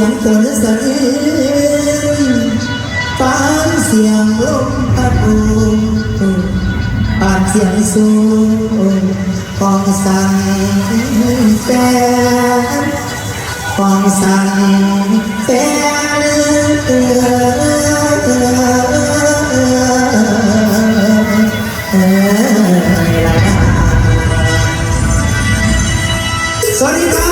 สียงฝนสนิมปานเสียงลมพัดโอบปานเสียงสูงของสั่งแฟนของสั่งแฟนออสวัสดีครับ